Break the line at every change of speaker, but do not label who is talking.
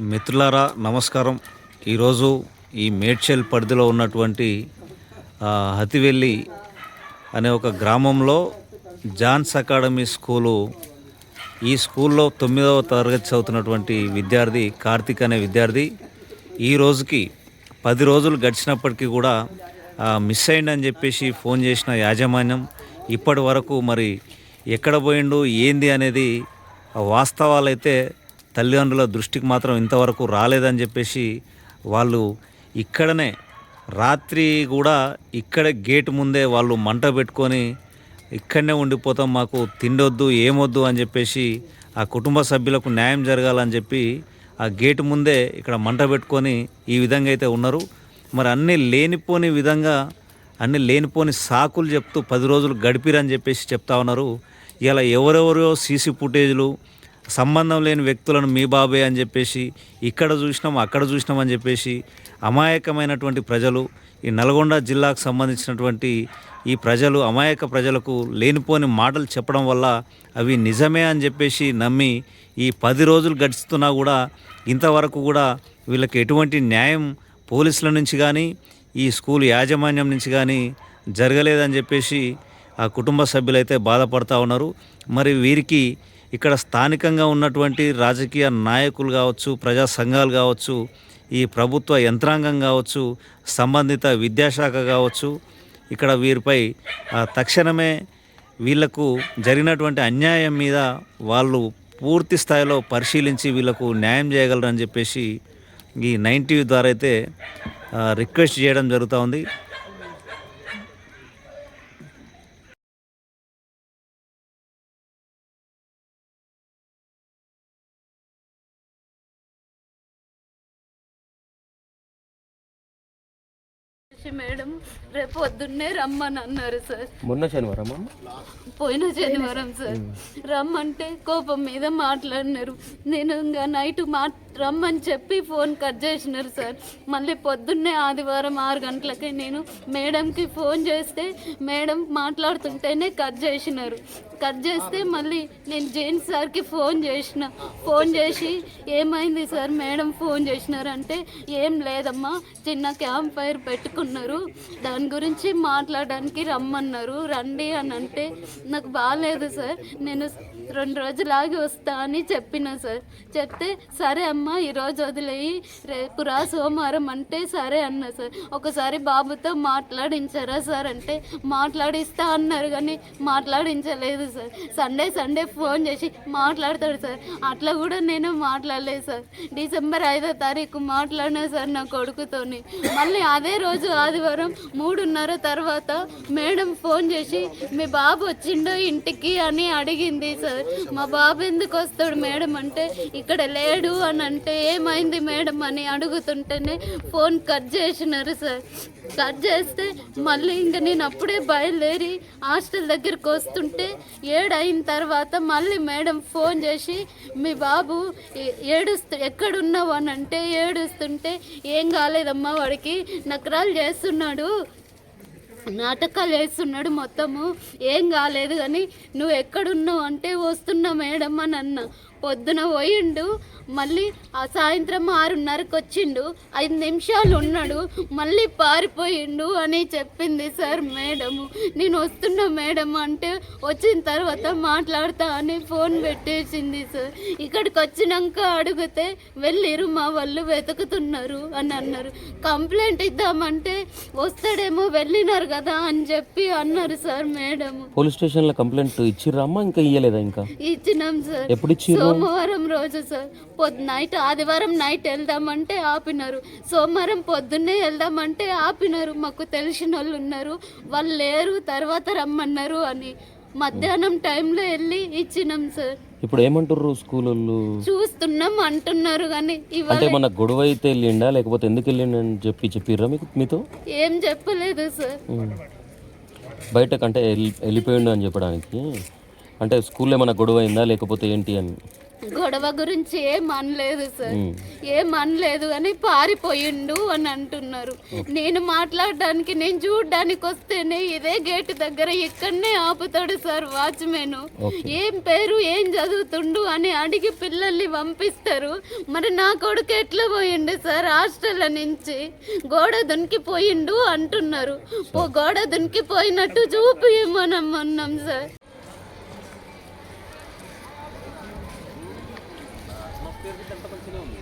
మిత్రులారా నమస్కారం. ఈరోజు ఈ మేడ్చల్ పరిధిలో ఉన్నటువంటి హతివెల్లి అనే ఒక గ్రామంలో జాన్స్ అకాడమీ స్కూలు ఈ స్కూల్లో తొమ్మిదవ తరగతి చదువుతున్నటువంటి విద్యార్థి కార్తిక్ అనే విద్యార్థి ఈ రోజుకి పది రోజులు గడిచినప్పటికీ కూడా మిస్ అయిందని చెప్పేసి ఫోన్ చేసిన యాజమాన్యం ఇప్పటి వరకు మరి ఎక్కడ పోయిండు ఏంది అనేది వాస్తవాలైతే తల్లిదండ్రుల దృష్టికి మాత్రం ఇంతవరకు రాలేదని చెప్పేసి వాళ్ళు ఇక్కడనే రాత్రి కూడా ఇక్కడే గేట్ ముందే వాళ్ళు మంట పెట్టుకొని ఇక్కడనే ఉండిపోతాం మాకు తిండొద్దు ఏమొద్దు అని చెప్పేసి ఆ కుటుంబ సభ్యులకు న్యాయం జరగాలని చెప్పి ఆ గేటు ముందే ఇక్కడ మంట పెట్టుకొని ఈ విధంగా అయితే ఉన్నారు. మరి అన్నీ లేనిపోని విధంగా అన్నీ లేనిపోని సాకులు చెప్తూ పది రోజులు గడిపిరని చెప్పేసి చెప్తా ఉన్నారు. ఇలా ఎవరెవరో సీసీ ఫుటేజ్లు సంబంధం లేని వ్యక్తులను మీ బాబే అని చెప్పేసి ఇక్కడ చూసినాం అక్కడ చూసినాం అని చెప్పేసి అమాయకమైనటువంటి ప్రజలు ఈ నల్గొండ జిల్లాకు సంబంధించినటువంటి ఈ ప్రజలు అమాయక ప్రజలకు లేనిపోని మాటలు చెప్పడం వల్ల అవి నిజమే అని చెప్పేసి నమ్మి ఈ పది రోజులు గడుస్తున్నా కూడా ఇంతవరకు కూడా వీళ్ళకి ఎటువంటి న్యాయం పోలీసుల నుంచి కానీ ఈ స్కూల్ యాజమాన్యం నుంచి కానీ జరగలేదని చెప్పేసి ఆ కుటుంబ సభ్యులైతే బాధపడతా ఉన్నారు. మరి వీరికి ఇక్కడ స్థానికంగా ఉన్నటువంటి రాజకీయ నాయకులు కావచ్చు ప్రజా సంఘాలు కావచ్చు ఈ ప్రభుత్వ యంత్రాంగం కావచ్చు సంబంధిత విద్యాశాఖ కావచ్చు ఇక్కడ వీరిపై తక్షణమే వీళ్ళకు జరిగినటువంటి అన్యాయం మీద వాళ్ళు పూర్తి స్థాయిలో పరిశీలించి వీళ్ళకు న్యాయం చేయగలరని చెప్పేసి ఈ నైన్టీ ద్వారా అయితే రిక్వెస్ట్ చేయడం జరుగుతూ ఉంది.
మేడం రేపు పొద్దున్నే రమ్మని అన్నారు సార్.
మొన్న శనివారం
పోయిన శనివారం సార్. రమ్మంటే కోపం మీద మాట్లాడినారు. నేను ఇంకా నైట్ మా రమ్మని చెప్పి ఫోన్ కట్ చేసినారు సార్. మళ్ళీ పొద్దున్నే ఆదివారం ఆరు గంటలకి నేను మేడంకి ఫోన్ చేస్తే మేడం మాట్లాడుతుంటేనే కట్ చేసినారు. కట్ చేస్తే మళ్ళీ నేను జైన్ సార్కి ఫోన్ చేసిన. ఫోన్ చేసి ఏమైంది సార్ మేడం ఫోన్ చేసినారంటే ఏం లేదమ్మా చిన్న క్యాంప్ ఫైర్ పెట్టుకున్నారు. దాని గురించి మాట్లాడడానికి రమ్మన్నారు. రండి అని అంటే నాకు బాగాలేదు సార్. నేను రెండు రోజులు ఆగి వస్తా అని చెప్పిన సార్. చెప్తే సరే అమ్మా ఈరోజు వదిలేయి. రేపు రా సోమవారం అంటే సరే అన్నా సార్. ఒకసారి బాబుతో మాట్లాడించారా సార్ అంటే మాట్లాడిస్తా అన్నారు కానీ మాట్లాడించలేదు సార్. సండే సండే ఫోన్ చేసి మాట్లాడతాడు సార్. అట్లా కూడా నేను మాట్లాడలేదు సార్. డిసెంబర్ ఐదో తారీఖు మాట్లాడినా సార్ నా కొడుకుతోని. మళ్ళీ అదే రోజు ఆదివారం మూడున్నర తర్వాత మేడం ఫోన్ చేసి మీ బాబు వచ్చిండో ఇంటికి అని అడిగింది సార్. మా బాబు ఎందుకు వస్తాడు మేడం అంటే ఇక్కడ లేడు అని అంటే ఏమైంది మేడం అని అడుగుతుంటేనే ఫోన్ కట్ చేసినారు సార్. కట్ చేస్తే మళ్ళీ ఇంక నేను అప్పుడే బయలుదేరి హాస్టల్ దగ్గరికి వస్తుంటే ఏడైన తర్వాత మళ్ళీ మేడం ఫోన్ చేసి మీ బాబు ఏడుస్తు ఎక్కడున్నావు? అని అంటే ఏడుస్తుంటే ఏం కాలేదమ్మా వాడికి నకరాలు చేస్తున్నాడు. నాటకాలు వేస్తున్నాడు మొత్తము. ఏం కాలేదు కానీ నువ్వు ఎక్కడున్నావు అంటే వస్తున్నా మేడం అని అన్న. పొద్దున పోయిండు మళ్ళీ ఆ సాయంత్రం ఆరున్నరకు వచ్చిండు ఐదు నిమిషాలు ఉన్నాడు మళ్ళీ పారిపోయిండు అని చెప్పింది సార్ మేడము. నేను వస్తున్నా మేడం అంటే వచ్చిన తర్వాత మాట్లాడతా అని ఫోన్ పెట్టేసింది సార్. ఇక్కడికి వచ్చినాక అడిగితే వెళ్ళిరు మా వాళ్ళు వెతుకుతున్నారు అని అన్నారు. కంప్లైంట్ ఇద్దామంటే వస్తాడేమో వెళ్ళినారు కదా అని చెప్పి అన్నారు సార్ మేడము
పోలీస్ స్టేషన్లో కంప్లైంట్ ఇచ్చిర్రా అమ్మ? ఇంకా ఇయ్యలేదా ఇంకా?
ఇచ్చినాం సార్.
ఎప్పుడు ఇచ్చిర్రు?
సోమవారం రోజు సార్. పొద్దు నైట్ ఆదివారం నైట్ వెళ్దామంటే ఆపినారు. సోమవారం పొద్దున్నే వెళ్దామంటే ఆపినారు. మాకు తెలిసిన వాళ్ళు ఉన్నారు. వాళ్ళు లేరు తర్వాత రమ్మన్నారు అని. మధ్యాహ్నం టైంలో వెళ్ళి ఇచ్చినాం సార్.
ఇప్పుడు ఏమంటుర్రు స్కూల్
చూస్తున్నాం అంటున్నారు కానీ
అంటే మన గొడవ అయితే వెళ్ళిండా లేకపోతే ఎందుకు వెళ్ళిండు అని చెప్పి చెప్పిర్రా మీకు మీతో?
ఏం చెప్పలేదు సార్.
ఉమ్. బయటకు అంటే వెళ్ళి- వెళ్ళిపోయిండు అని చెప్పడానికి. అంటే స్కూల్లో ఏమైనా గొడవ అయిందా లేకపోతే ఏంటి అని?
గొడవ గురించి ఏం అనలేదు సార్. ఏం అనలేదు అని పారిపోయిండు అని అంటున్నారు. నేను మాట్లాడడానికి నేను చూడడానికి వస్తేనే ఇదే గేట్ దగ్గర ఇక్కడనే ఆపుతాడు సార్ వాచ్మెన్. ఏం పేరు ఏం చదువుతుండు అని అడిగి పిల్లల్ని పంపిస్తారు. మరి నా కొడుకు ఎట్లా పోయిండు సార్ హాస్టల్ నుంచి? గోడ దునికిపోయిండు అంటున్నారు. ఓ గోడ దునికిపోయినట్టు చూపిమనమన్నాం సార్. పేరుకి దంపతులు ఉంది